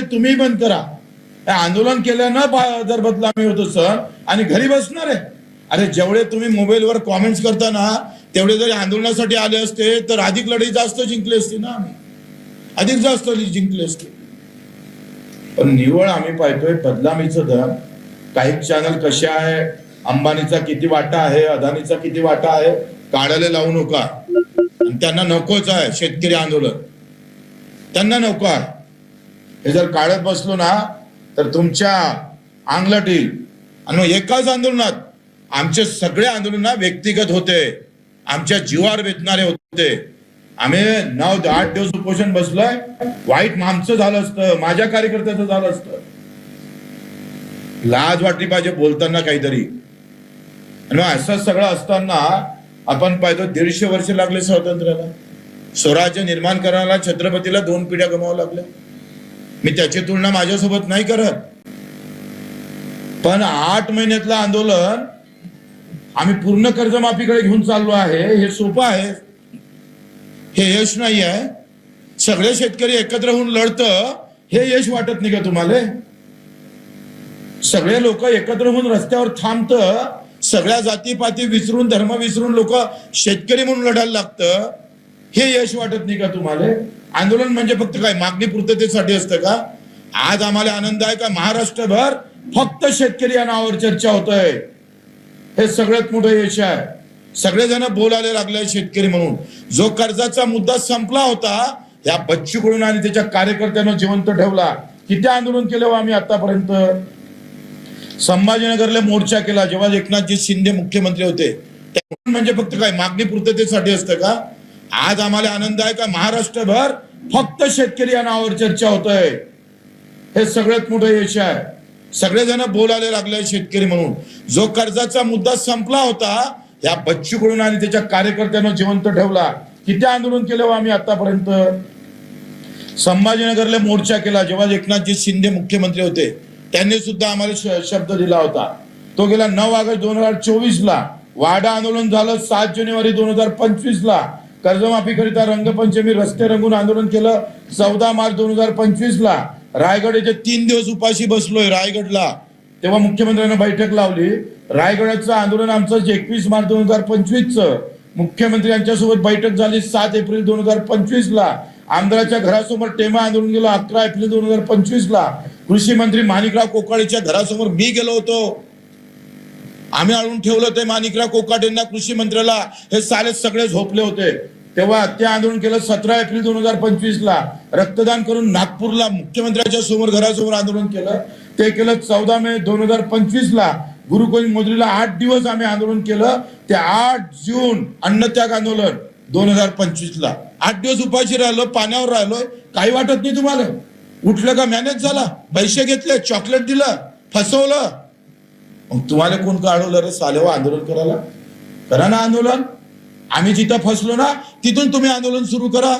पाहतोय तुम्ही बंद करा. आंदोलन केल्यानं बा- जर बदलामी होतो सर. आणि घरी बसणार आहे. अरे जेवढे तुम्ही मोबाईलवर कॉमेंट्स करता ना तेवढे जरी आंदोलनासाठी आले असते तर अधिक लढाई जास्त जिंकली असते ना आम्ही. अधिक जास्त जिंकले असते. पण निवळ आम्ही पाहतोय बदलामीचं दर. काही चॅनल कसे आहे? अंबानीचा किती वाटा आहे? अदानीचा किती वाटा आहे? काढायला लावू नका. त्यांना नकोच आहे शेतकरी आंदोलन. त्यांना नको आहे. हे जर काढत बसलो ना तर तुमच्या अंगलट येईल आणि एकाच आंदोलनात आमचे सगळे आंदोलन व्यक्तिगत होते. आमच्या जीवावर बेतणारे होते. आम्ही नऊ आठ दिवस उपोषण बसलोय. वाईट आमचं झालं असतं माझ्या कार्यकर्त्याचं झालं असतं. लाज वाटली पाहिजे बोलताना काहीतरी. आणि असं सगळं असताना आपण पाहतो दीडशे वर्ष लागले स्वातंत्र्याला. स्वराज्य निर्माण करायला छत्रपतीला दोन पिढ्या गमावं लागल्या. मी त्याची तुलना माझ्यासोबत नाही करत. पण आठ महिन्यातलं आंदोलन आम्ही पूर्ण कर्जमाफीकडे घेऊन चाललो आहे. हे सोपं आहे. हे यश नाही आहे सगळे शेतकरी एकत्र होऊन लढतं. हे यश वाटत नाही का तुम्हाला? सगळे लोक एकत्र होऊन रस्त्यावर थांबत. सगळ्या जातीपाती विसरून धर्म विसरून लोक शेतकरी म्हणून लढायला लागतं. हे यश वाटत नाही का तुम्हाला? आंदोलन म्हणजे फक्त काय? मागणी पूर्ततेसाठी असतं का? आज आम्हाला आनंद आहे का? महाराष्ट्रभर फक्त शेतकरी या नावावर चर्चा होत आहे हे सगळ्यात मोठं यश आहे. सगळेजण बोलायला लागले शेतकरी म्हणून. जो कर्जाचा मुद्दा संपला होता या बच्चू कडून आणि त्याच्या कार्यकर्त्यांना जिवंत ठेवला. किती आंदोलन केलं हो आम्ही आतापर्यंत? संभाजीनगरला मोर्चा केला. जेव्हा एकनाथजी शिंदे मुख्यमंत्री होते म्हणजे फक्त काय? मागणी पूर्ततेसाठी असतं का? आज आम्हाला आनंद आहे का? महाराष्ट्रभर फक्त शेतकरी या नावावर चर्चा होत आहे हे सगळ्यात मोठं यश आहे. सगळेजण बोलायला लागले शेतकरी म्हणून. जो कर्जाचा मुद्दा संपला होता या बच्चूकडून आणि त्याच्या कार्यकर्त्यांना जिवंत ठेवला. किती आंदोलन केलं हो आम्ही आतापर्यंत? संभाजीनगरला मोर्चा केला. जेव्हा एकनाथजी शिंदे मुख्यमंत्री होते त्यांनी सुद्धा आम्हाला श- शब्द दिला होता. तो गेला नऊ ऑगस्ट दोन हजार चोवीस ला वाडा आंदोलन झालं सात जानेवारी दोन हजार पंचवीस ला कर्जमाफीकरिता रंगपंचमी रस्ते रंगून आंदोलन केलं. चौदा मार्च दोन हजार पंचवीस ला रायगड येथे तीन दिवस उपाशी बसलोय रायगडला. तेव्हा मुख्यमंत्र्यांना बैठक लावली. रायगडाचं आंदोलन आमचं एकवीस मार्च दोन हजार पंचवीसचं. मुख्यमंत्री यांच्यासोबत बैठक झाली सात एप्रिल दोन हजार पंचवीस ला आमदाराच्या घरासमोर टेमा आंदोलन गेलं अकरा एप्रिल दोन हजार पंचवीस ला कृषी मंत्री माणिकराव कोकाळेच्या घरासमोर मी गेलो होतो. आम्ही आणून ठेवलं ते माणिकराव कोकाटेंना कृषी मंत्र्याला. हे साले सगळे झोपले होते. तेव्हा ते आंदोलन केलं सतरा एप्रिल दोन हजार पंचवीस ला रक्तदान करून नागपूरला मुख्यमंत्र्यांच्या समोर घरासमोर आंदोलन केलं. ते केलं चौदा मे दोन हजार पंचवीस ला गुरुगोविंद मोदरीला आठ दिवस आम्ही आंदोलन केलं. ते आठ जून अन्नत्याग आंदोलन दोन हजार पंचवीस ला आठ दिवस उपाशी राहिलो पाण्यावर राहिलोय काही वाटत नाही तुम्हाला. उठलं का मॅनेज झाला? पैसे घेतले चॉकलेट दिलं फसवलं. मग तुम्हाला कोण काढवलं रे? सालेव आंदोलन करायला? करा ना आंदोलन. आम्ही जिथं फसलो ना तिथून तुम्ही आंदोलन सुरू करा.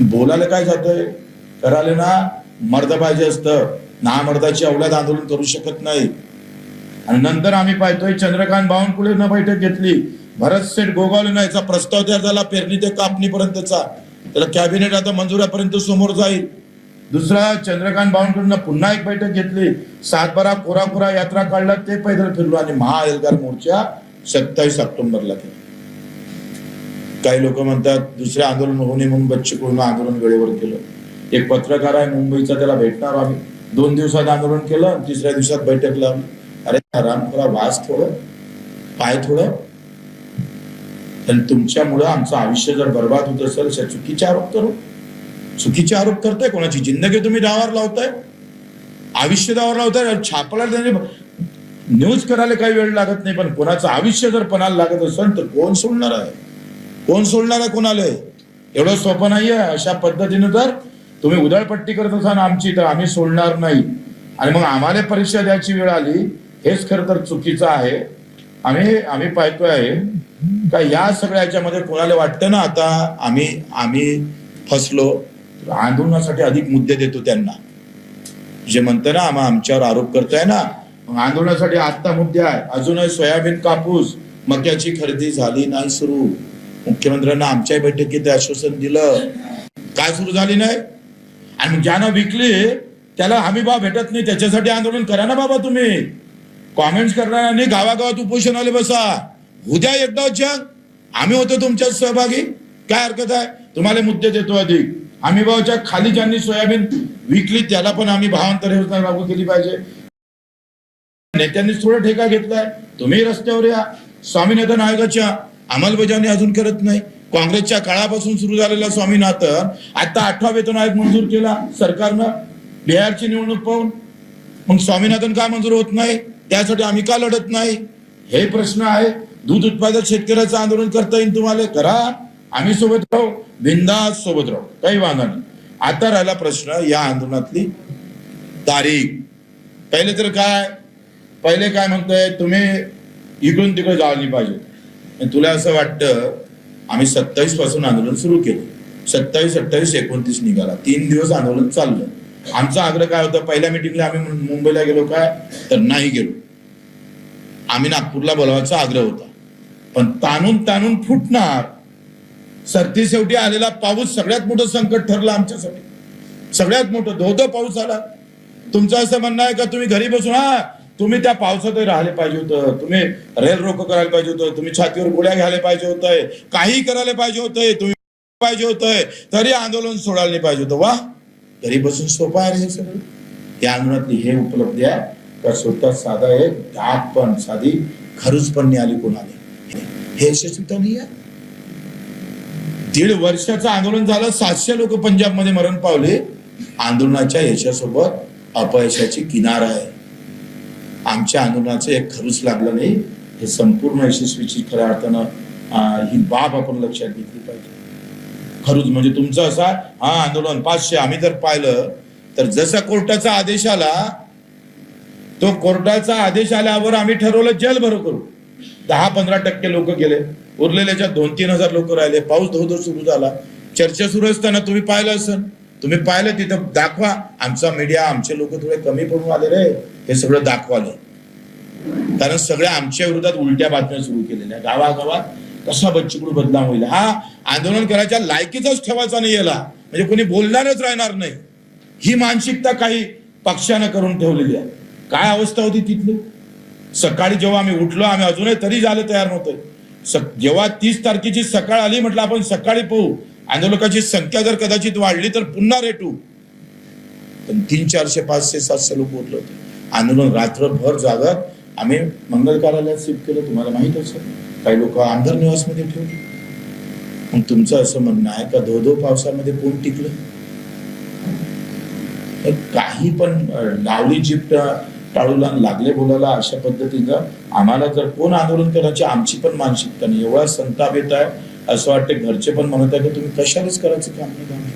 बोलायला काय जातंय? करायला ना मर्द पाहिजे असतं. ना मर्दाची अवलाद आंदोलन करू शकत नाही. आणि नंतर आम्ही पाहतोय चंद्रकांत बावनकुळेनं बैठक घेतली. भरत सेठ गोगावलेनं याचा प्रस्ताव तयार झाला पेरणी ते कापणीपर्यंतचा. त्याला कॅबिनेट आता मंजुरापर्यंत समोर जाईल. दुसरा चंद्रकांत बावनकुळेनं पुन्हा एक बैठक घेतली. सातबारा कोरा कोरा यात्रा काढला ते पैदल फिरलो आणि महाएल्गार मोर्चा सत्तावीस ऑक्टोबरला केला. काही लोक म्हणतात दुसरे आंदोलन होऊ नये म्हणून बच्चूकडून आंदोलन वेळेवर केलं. एक पत्रकार आहे मुंबईचा त्याला भेटणार आम्ही. दोन दिवसात आंदोलन केलं आणि तिसऱ्या दिवसात बैठक लावली. अरे आराम करा वास थोडं पाय थोडं. आणि तुमच्यामुळं आमचं आयुष्य जर बर्बाद होत असेल अशा चुकीचे आरोप करू. चुकीचे आरोप करताय कोणाची जिंदगी तुम्ही डावावर लावताय आयुष्य डावावर लावताय छापला त्यांनी न्यूज करायला काही वेळ लागत नाही पण कोणाचं आयुष्य जर पणाला लागत असेल तर कोण सोडणार आहे? कोण सोडणार आहे कोणाला? एवढं सोपं नाहीये. अशा पद्धतीने तर तुम्ही उधळपट्टी करत असाल आमची तर आम्ही सोडणार नाही. आणि मग आम्हाला परीक्षा द्यायची वेळ आली हेच खरं तर चुकीचं आहे. आम्ही आम्ही पाहतोय. आहे का या सगळ्या याच्यामध्ये कोणाला वाटतं ना आता आम्ही आम्ही फसलो आंदोलनासाठी अधिक मुद्दे देतो त्यांना. जे म्हणतं ना आम्हा आमच्यावर आरोप करताय ना मग आंदोलनासाठी आत्ता मुद्दे आहे अजूनही सोयाबीन कापूस मक्याची खरेदी झाली नाही सुरू. मुख्यमंत्र्यांना आमच्या बैठकीत आश्वासन दिलं. काय सुरू झाली नाही? आणि ज्यानं विकली त्याला हमी भाव भेटत नाही. त्याच्यासाठी आंदोलन करा ना बाबा तुम्ही. कॉमेंट्स करणाऱ्यांनी गावागावात उपोषणाला बसा. उद्या एकदा जग. आम्ही होतो तुमच्यात सहभागी. काय हरकत आहे? तुम्हाला मुद्दे देतो अधिक. आम्ही भावाच्या खाली ज्यांनी सोयाबीन विकली त्याला पण आम्ही भावांतर योजना लागू केली पाहिजे. नेत्यांनी थोडा ठेका घेतलाय. तुम्ही रस्त्यावर या. स्वामीनाथन आयोगाच्या अंमलबजावणी अजून करत नाही. काँग्रेसच्या काळापासून सुरू झालेला स्वामीनाथन आता आठवा वेतन आयोग मंजूर केला. सरकारनं बिहारची निवडणूक पाहून. मग स्वामीनाथन का मंजूर होत नाही? त्यासाठी आम्ही का लढत नाही? हे प्रश्न आहे. दूध उत्पादक शेतकऱ्याचं आंदोलन करता येईल तुम्हाला? करा. आम्ही सोबत राहू. बिंदास सोबत राहू. काही वांधा नाही. आता राहिला प्रश्न या आंदोलनातली तारीख. पहिले तर काय? पहिले काय म्हणतोय? तुम्ही इकडून तिकडे जायला पाहिजे. तुला असं वाटतं आम्ही सत्तावीसपासून आंदोलन सुरू केलं. सत्तावीस अठ्ठावीस एकोणतीस निघाला. तीन दिवस आंदोलन चाललं. आमचा आग्रह काय होता? पहिल्या मिटिंगला आम्ही मुंबईला गेलो काय? तर नाही गेलो. आम्ही नागपूरला बोलावायचा आग्रह होता. पण ताणून ताणून फुटणार सरती शेवटी आलेला पाऊस सगळ्यात मोठं संकट ठरलं आमच्यासाठी. सगळ्यात मोठं धो धो पाऊस आला. तुमचं असं म्हणणं आहे का तुम्ही घरी बसून हा तुम्ही त्या पावसातही राहिले पाहिजे होतं. तुम्ही रेल रोको करायला पाहिजे होतं. तुम्ही छातीवर गोळ्या घ्यायला पाहिजे होतंय. काही करायला पाहिजे होतंय. तुम्ही पाहिजे होतंय. तरी आंदोलन सोडायला नाही पाहिजे होतं. वा घरी बसून सोपं आहे हे सगळं. या अंगणातली हे उपलब्धी आहे. का स्वतः साधा एक डाक पण साधी खरूच पण नाही आली कोणाला. हे यशस्वीता नाही आहे. दीड वर्षाचं आंदोलन झालं सातशे लोक पंजाबमध्ये मरण पावले. आंदोलनाच्या यशासोबत अपयशाची किनार आहे. आमच्या आंदोलनाचं एक खरूच लागलं नाही. हे संपूर्ण यशस्वीची खऱ्या अर्थानं ही बाब आपण लक्षात घेतली पाहिजे. खरूच म्हणजे तुमचं असा हा आंदोलन पाचशे आम्ही जर पाहिलं तर जसा कोर्टाचा आदेश आला तो कोर्टाचा आदेश आल्यावर आम्ही ठरवलं जेल भरो करू. दहा पंधरा टक्के लोक गेले. उरलेल्याच्या दोन तीन हजार लोक राहिले. पाऊस धो सुरू झाला. चर्चा सुरू असताना तुम्ही पाहिलं असेल तुम्ही पाहिलं तिथं दाखवा. आमचा मीडिया आमचे लोक थोडे कमी पडून आले रे हे सगळं दाखवालं कारण सगळ्या आमच्या विरोधात उलट्या बातम्या सुरू केलेल्या गावागावात कसा बच्चूकडू बदनाम होईल? हा आंदोलन करायच्या लायकीचाच ठेवायचा नाही याला. म्हणजे कोणी बोलणारच राहणार नाही. ही मानसिकता काही पक्षानं करून ठेवलेली आहे. काय अवस्था होती तिथली? सकाळी जेव्हा आम्ही उठलो आम्ही अजूनही तरी झालं तयार नव्हतं. जेव्हा तीस तारखेची सकाळ आली म्हटलं आपण सकाळी पाहू. आंदोलकाची संख्या जर कदाचित वाढली तर पुन्हा रेटू. पण तीन चारशे पाचशे सातशे लोक बोलले होते. आंदोलन रात्रभर जागत. आम्ही मंगल कार्यालयात शिफ्ट केलं तुम्हाला माहीत असेल. काही लोक आंधर निवासमध्ये ठेवले. मग तुमचं असं म्हणणं आहे का धो धो पावसामध्ये कोण टिकलं? काही पण लावली जिप्ट टाळूला लागले बोलायला अशा पद्धतीनं आम्हाला जर कोण आंदोलन करायची आमची पण मानसिकता नाही. एवढा संताप येत आहे. असं वाटतं घरचे पण म्हणत आहे की तुम्ही कशालाच करायचं काम नाही.